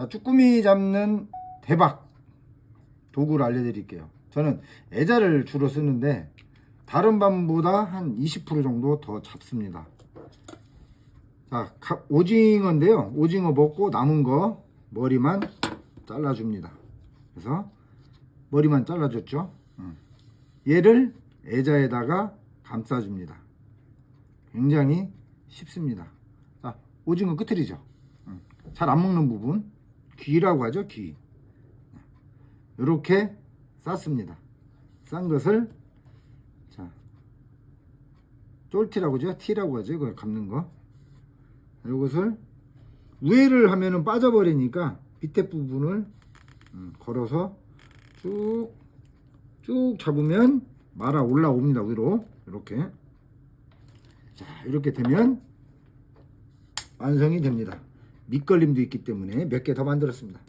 자, 쭈꾸미 잡는 대박 도구를 알려드릴게요. 저는 애자를 주로 쓰는데 다른 밤보다 한 20% 정도 더 잡습니다. 자, 가- 오징어인데요. 오징어 먹고 남은 거 머리만 잘라줍니다. 그래서 머리만 잘라줬죠. 음. 얘를 애자에다가 감싸줍니다. 굉장히 쉽습니다. 자, 오징어 끝틀이죠. 잘 안 먹는 부분 귀라고 하죠 귀 이렇게 쌌습니다. 싼 것을 자 쫄티라고 하죠? 티라고 하죠? 이걸 감는 거. 이것을 우회를 하면은 빠져버리니까 밑에 부분을 음, 걸어서 쭉 쭉 잡으면 말아 올라옵니다 위로. 이렇게. 자 이렇게 되면 완성이 됩니다. 밑걸림도 있기 때문에 몇 개 더 만들었습니다.